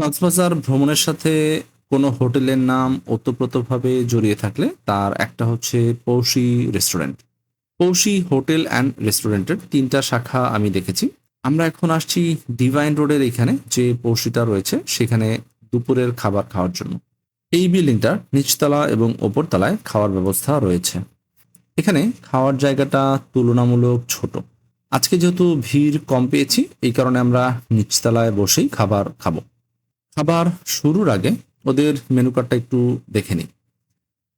কক্সবাজার ভ্রমণের সাথে কোনো হোটেলের নাম ওতপ্রোতভাবে জড়িয়ে থাকলে তার একটা হচ্ছে Poushi restaurant. Poushi hotel and রেস্টুরেন্টের তিনটা শাখা আমি দেখেছি। আমরা এখন আসছি ডিভাইন রোডের এখানে যে পৌষিটা রয়েছে, সেখানে দুপুরের খাবার খাওয়ার জন্য। এই বিল্ডিংটার নিচতলা এবং ওপরতলায় খাওয়ার ব্যবস্থা রয়েছে। এখানে খাওয়ার জায়গাটা তুলনামূলক ছোট। আজকে যেহেতু ভিড় কম পেয়েছি, এই কারণে আমরা নিচতলায় বসেই খাবার খাব। খাবার শুরুর আগে ওদের মেনু কার্ডটা একটু দেখে নিই।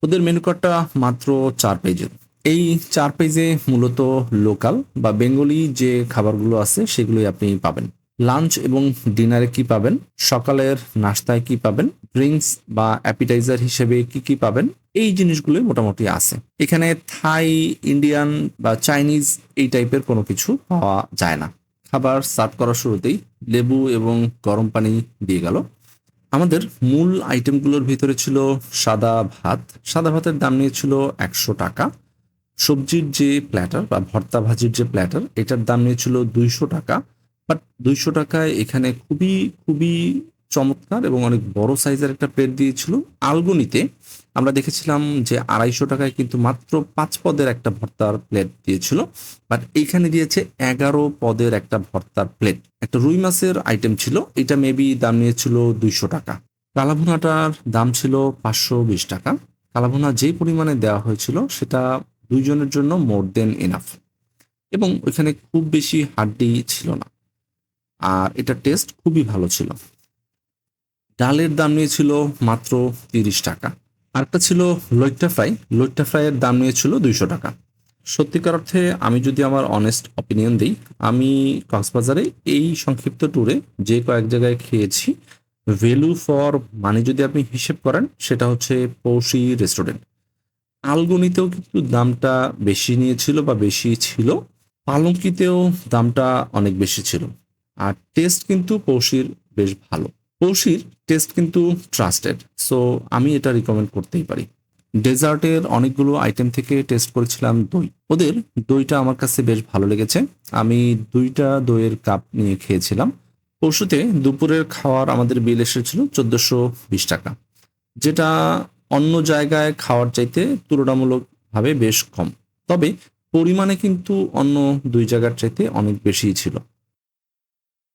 ওদের মেনু কার্ডটা মাত্র চার পেজের এই চার পেজে মূলত লোকাল বা বেঙ্গলি যে খাবারগুলো আছে সেগুলোই আপনি পাবেন। লাঞ্চ এবং ডিনারে কি পাবেন? সকালের নাস্তায় কি পাবেন? ড্রিঙ্কস বা অ্যাপিটাইজার হিসেবে কি কি পাবেন? এই জিনিসগুলো মোটামুটি আছে। এখানে থাই ইন্ডিয়ান বা চাইনিজ এই টাইপের কোনো কিছু পাওয়া যায় না। খাবার সার্ভ করার শুরুতেই লেবু এবং গরম পানি দিয়ে গেল। আমাদের মূল আইটেমগুলোর ভিতরে ছিল সাদা ভাত। সাদা ভাতের দাম নিয়েছিল একশো টাকা। সবজির যে প্ল্যাটার বা ভর্তা ভাজির যে প্ল্যাটার এটার দাম নিয়েছিল দুইশো টাকা। বাট দুইশো টাকায় এখানে খুবই খুবই চমৎকার এবং অনেক বড় সাইজের একটা প্লেট দিয়েছিল। আলগুনিতে আমরা দেখেছিলাম যে আড়াইশো টাকায় কিন্তু মাত্র পাঁচ পদের একটা ভর্তার প্লেট দিয়েছিল। বাট এইখানে দিয়েছে এগারো পদের একটা ভর্তার প্লেট। একটা রুই মাছের আইটেম ছিল, এটা মেবি দাম নিয়েছিল দুইশো টাকা। কালাভুনাটার দাম ছিল পাঁচশো বিশ টাকা। কালাভুনা যে পরিমাণে দেওয়া হয়েছিল, সেটা দুইজনের জন্য মোর দেন এনাফ। এবং ওইখানে খুব বেশি হাড্ডি ছিল না। আর এটা টেস্ট খুবই ভালো ছিল। ডালের দাম নিয়েছিল মাত্র তিরিশ টাকা। আরেকটা ছিল লইট্টা ফ্রাই। লইট্টা ফ্রাইয়ের দাম নিয়েছিল দুইশো টাকা। সত্যিকার অর্থে আমি যদি আমার অনেস্ট অপিনিয়ন দিই, আমি কক্সবাজারে এই সংক্ষিপ্ত ট্যুরে যে কয়েক জায়গায় খেয়েছি ভ্যালু ফর মানি যদি আপনি হিসেব করেন, সেটা হচ্ছে পৌষি রেস্টুরেন্ট আলগনিতেও কিন্তু দামটা বেশি নিয়েছিল বা বেশি ছিল, পালঙ্কিতেও দামটা অনেক বেশি ছিল। আর টেস্ট কিন্তু পৌষির বেশ ভালো। পৌষির টেস্ট কিন্তু ট্রাস্টেড সো আমি এটা রিকমেন্ড করতেই পারি। ডেজার্টের অনেকগুলো আইটেম থেকে টেস্ট করেছিলাম দই। ওদের দইটা আমার কাছে বেশ ভালো লেগেছে। আমি দুইটা দইয়ের কাপ নিয়ে খেয়েছিলাম। পরশুতে দুপুরের খাওয়ার আমাদের বিল এসেছিল চোদ্দশো বিশ টাকা। যেটা অন্য জায়গায় খাওয়ার চাইতে তুলনামূলকভাবে বেশ কম। তবে পরিমাণে কিন্তু অন্য দুই জায়গার চাইতে অনেক বেশি ছিল।